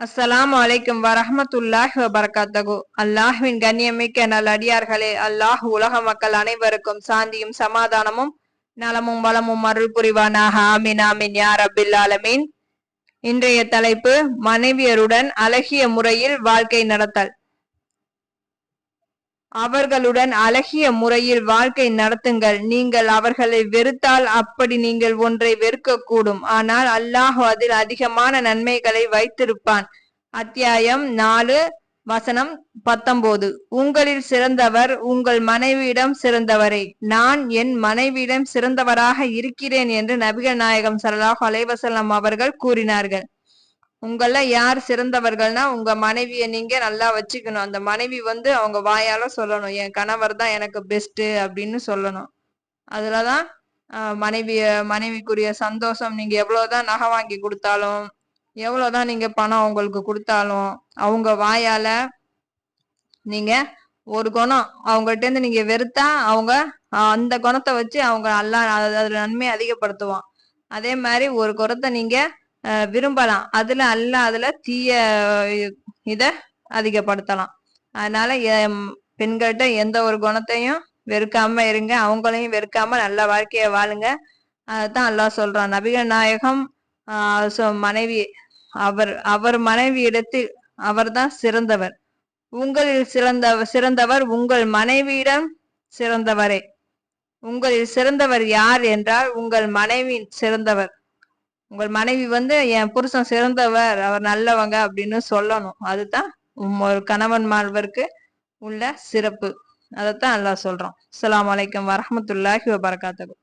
அஸ்ஸலாமு அலைக்கும் வரஹமத்துல்லாஹி வபரகாத்தகு அல்லாஹ்வின் கண்ணியமிக்க நல்லடியார்களே அல்லாஹ் உலக மக்கள் அனைவருக்கும் சாந்தியும் சமாதானமும் நலமும் வளமும் அருள் புரிவானாக. ஆமீன் ஆமீன் யார் அபில் ஆலமீன். இன்றைய தலைப்பு மனைவியருடன் அழகிய முறையில் வாழ்க்கை நடத்தல். அவர்களுடன் அழகிய முறையில் வாழ்க்கை நடத்துங்கள். நீங்கள் அவர்களை வெறுத்தால் அப்படி நீங்கள் ஒன்றை வெறுக்கக்கூடும். ஆனால் அல்லாஹ் அதில் அதிகமான நன்மைகளை வைத்திருப்பான். அத்தியாயம் நாலு வசனம் பத்தொன்பது. உங்களில் சிறந்தவர் உங்கள் மனைவியிடம் சிறந்தவரே. நான் என் மனைவியிடம் சிறந்தவராக இருக்கிறேன் என்று நபிகள் நாயகம் சல்லாஹ் அலைவசல்லம் அவர்கள் கூறினார்கள். உங்கள யார் சிறந்தவர்கள்னா உங்க மனைவிய நீங்க நல்லா வச்சுக்கணும். அந்த மனைவி வந்து அவங்க வாயால சொல்லணும். என் கணவர் தான் எனக்கு பெஸ்ட் அப்படின்னு சொல்லணும். அதுலதான் மனைவிய மனைவிக்குரிய சந்தோஷம். நீங்க எவ்வளவுதான் நகை வாங்கி கொடுத்தாலும் எவ்வளவுதான் நீங்க பணம் அவங்களுக்கு கொடுத்தாலும் அவங்க வாயால நீங்க ஒரு குணம். அவங்கள்ட்ட இருந்து நீங்க வெறுத்தா அவங்க அந்த குணத்தை வச்சு அவங்க நல்லா அதுல நன்மையை அதிகப்படுத்துவான். அதே மாதிரி ஒரு குறத்தை நீங்க விரும்பலாம். அதுல அல்ல அதுல தீய இத அதிகப்படுத்தலாம். அதனால பெண்கள்கிட்ட எந்த ஒரு குணத்தையும் வெறுக்காம இருங்க. அவங்களையும் வெறுக்காம நல்ல வாழ்க்கைய வாழுங்க. அதான் அல்லாஹ் சொல்றான். நபிகள் நாயகம் மனைவி அவர் அவர் மனைவி இடத்தில் அவர்தான் சிறந்தவர். உங்களில் சிறந்த சிறந்தவர் உங்கள் மனைவியிடம் சிறந்தவரே. உங்களில் சிறந்தவர் யார் என்றால் உங்கள் மனைவி சிறந்தவர். உங்கள் மனைவி வந்து என் புருஷன் சிறந்தவர் அவர் நல்லவங்க அப்படின்னு சொல்லணும். அதுதான் ஒரு கணவன் மாணவருக்கு உள்ள சிறப்பு. அதைத்தான் நல்லா சொல்றோம் அஸ்லாம் வலைக்கம் வரமத்துல்லாஹி வபரகாத்தகும்